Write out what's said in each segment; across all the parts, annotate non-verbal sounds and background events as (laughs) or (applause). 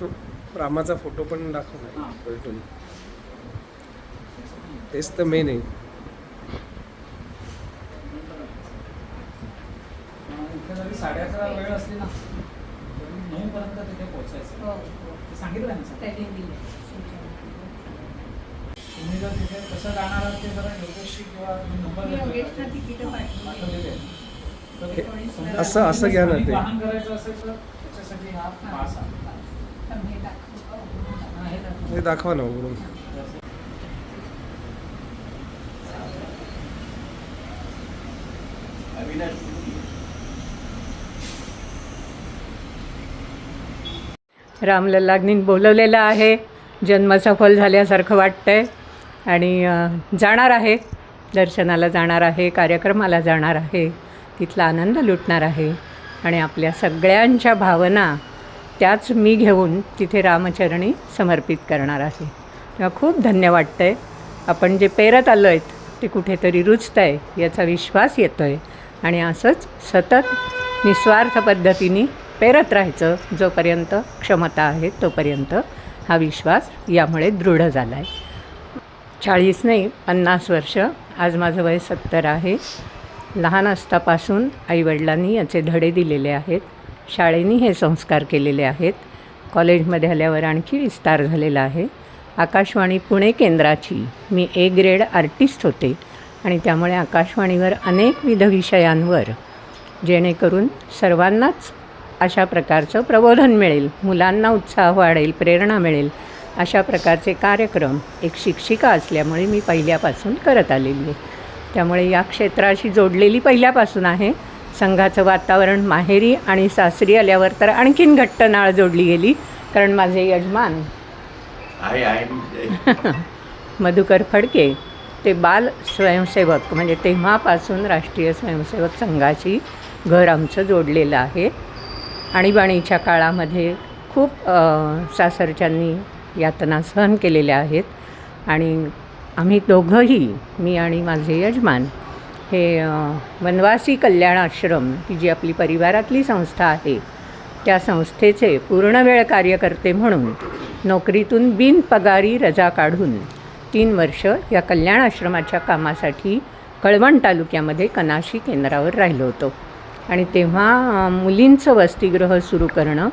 तो रामाचा फोटो पण दाखव ना हां. पलटून तेच तर मेन आहे. साडे अकरा वेळ असली ना तरी नऊ पर्यंत तिथे पोहोचायचं. हो हो. सांगितलं ना तुम्ही जर तिथे कसं जाणार आहात ते जरा योगेशशी किंवा नंबर असं- असं घ्या ना ते. वाहन करायचं असेल तर त्याच्यासाठी हा पास आहे. हे दाखव. ना उघडून रामलल्लांनी बोलवलेलं आहे. जन्म सफल झाल्यासारखं वाटतंय. आणि जाणार आहे. दर्शनाला जाणार आहे कार्यक्रमाला जाणार आहे. तिथला आनंद लुटणार आहे. आणि आपल्या सगळ्यांच्या भावना त्याच मी घेऊन तिथे रामचरणी समर्पित करणार आहे. तेव्हा खूप धन्य वाटतं आहे आपण जे पेरत आलो आहेत ते कुठेतरी रुजतं आहे याचा विश्वास येतो आहे आणि असंच सतत निस्वार्थ पद्धतीने पेरत राहायचं जोपर्यंत क्षमता आहे तोपर्यंत हा विश्वास यामुळे दृढ झाला आहे चाळीस नाही पन्नास वर्ष. आज माझं वय सत्तर आहे. लहान असतापासून आईवडिलांनी याचे धडे दिलेले आहेत. शाळेनी हे संस्कार केलेले आहेत. कॉलेजमध्ये आल्यावर आणखी विस्तार झालेला आहे. आकाशवाणी पुणे केंद्राची मी ए ग्रेड आर्टिस्ट होते आणि त्यामुळे आकाशवाणीवर अनेकविध विषयांवर जेणेकरून सर्वांनाच अशा प्रकारचं प्रबोधन मिळेल मुलांना उत्साह वाढेल प्रेरणा मिळेल अशा प्रकारचे कार्यक्रम एक शिक्षिका असल्यामुळे मी पहिल्यापासून करत आलेली आहे. त्यामुळे या क्षेत्राशी जोडलेली पहिल्यापासून आहे. संघाचं वातावरण माहेरी आणि सासरी आल्यावर तर आणखीन घट्ट नाळ जोडली गेली कारण माझे यजमान. आहे (laughs) मधुकर फडके ते बाल स्वयंसेवक म्हणजे तेव्हापासून राष्ट्रीय स्वयंसेवक संघाशी घर आमचं जोडलेलं आहे. आणीबाणीच्या काळामध्ये खूप सासरच्यांनी यातना सहन केलेल्या आहेत. आणि आम्ही दोघंही मी आणि माझे यजमान हे वनवासी कल्याण आश्रम ही जी आपली परिवारातली संस्था आहे त्या संस्थेचे पूर्णवेळ कार्यकर्ते म्हणून नोकरीतून बिनपगारी रजा काढून तीन वर्ष या कल्याण आश्रमाच्या कामासाठी कळवण तालुक्यामध्ये कनाशी केंद्रावर राहिलो होतो. आणि तेव्हा मुलींचं वसतिगृह सुरू करणं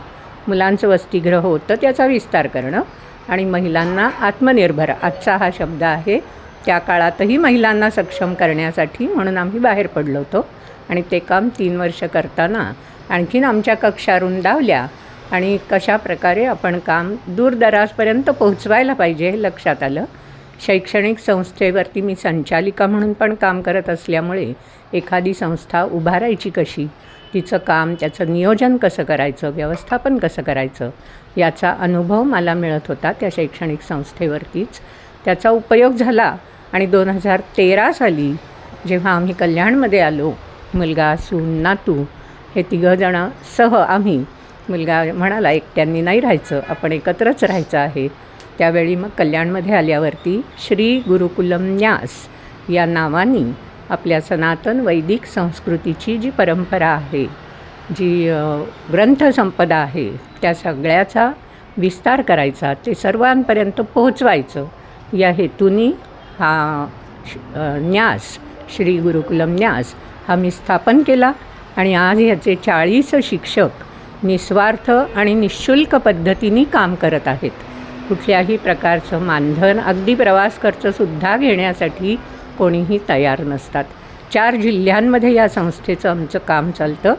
मुलांचं वसतिगृह होतं त्याचा विस्तार करणं आणि महिलांना आत्मनिर्भर आजचा हा शब्द आहे त्या काळातही महिलांना सक्षम करण्यासाठी म्हणून आम्ही बाहेर पडलो होतो. आणि ते काम तीन वर्ष करताना आणखीन आमच्या कक्षा रुंदावल्या आणि कशा प्रकारे आपण काम दूरदराजपर्यंत पोहोचवायला पाहिजे हे लक्षात आलं. शैक्षणिक संस्थेवरती मी संचालिका म्हणून पण काम करत असल्यामुळे एखादी संस्था उभारायची कशी? तिचं काम त्याचं नियोजन कसं करायचं? व्यवस्थापन कसं करायचं? याचा अनुभव मला मिळत होता त्या शैक्षणिक संस्थेवरतीच. त्याचा उपयोग झाला. आणि दोन हजार तेरा साली जेव्हा आम्ही कल्याणमध्ये आलो मुलगा सून नातू हे तिघंजणं सह आम्ही मुलगा म्हणाला एकट्यांनी नाही राहायचं आपण एकत्रच राहायचं आहे. त्यावेळी मग कल्याणमध्ये आल्यावरती श्री गुरुकुलम न्यास या नावानी आपल्या सनातन वैदिक संस्कृतीची जी परंपरा आहे जी ग्रंथसंपदा आहे त्या सगळ्याचा विस्तार करायचा ते सर्वांपर्यंत पोहोचवायचं या हेतूनी हा श- न्यास श्री गुरुकुलम न्यास हा मी स्थापन केला आणि आज ह्याचे चाळीस शिक्षक निस्वार्थ आणि निशुल्क पद्धतीने काम करत आहेत. कुठल्याही प्रकारचं मानधन अगदी प्रवास खर्चसुद्धा घेण्यासाठी कोणीही तयार नसतात. चार जिल्ह्यांमध्ये या संस्थेचं आमचं काम चालतं.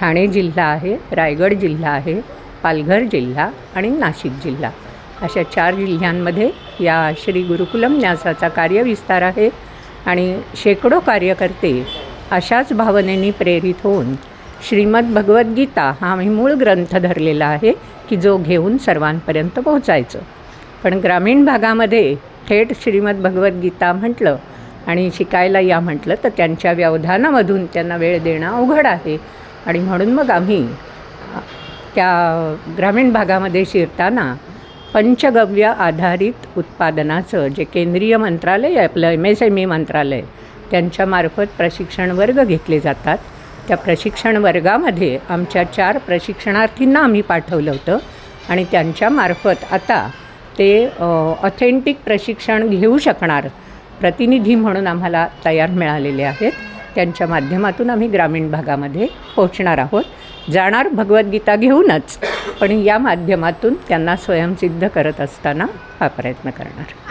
ठाणे जिल्हा आहे रायगड जिल्हा आहे पालघर जिल्हा आणि नाशिक जिल्हा. अशा चार जिल्ह्यांमध्ये या श्री गुरुकुलम न्यासाचा कार्यविस्तार आहे आणि शेकडो कार्यकर्ते अशाच भावनेने प्रेरित होऊन श्रीमद भगवद्गीता हा आम्ही मूळ ग्रंथ धरलेला आहे की जो घेऊन सर्वांपर्यंत पोहोचायचं. पण ग्रामीण भागामध्ये थेट श्रीमद भगवद्गीता म्हटलं आणि शिकायला या म्हटलं तर त्यांच्या व्यवधानामधून त्यांना वेळ देणं अवघड आहे. आणि म्हणून मग आम्ही त्या ग्रामीण भागामध्ये शिरताना पंचगव्य आधारित उत्पादनाचं जे केंद्रीय मंत्रालय आहे आपलं एम एस एम ई मंत्रालय त्यांच्यामार्फत प्रशिक्षण वर्ग घेतले जातात. त्या प्रशिक्षण वर्गामध्ये आमच्या चार प्रशिक्षणार्थींना आम्ही पाठवलं होतं आणि त्यांच्यामार्फत आता ते ऑथेंटिक प्रशिक्षण घेऊ शकणार प्रतिनिधी म्हणून आम्हाला तयार मिळालेले आहेत. त्यांच्या माध्यमातून आम्ही ग्रामीण भागामध्ये पोहोचणार आहोत. जाणार भगवद्गीता घेऊनच. पण या माध्यमातून त्यांना स्वयंसिद्ध करत असताना हा प्रयत्न करणार.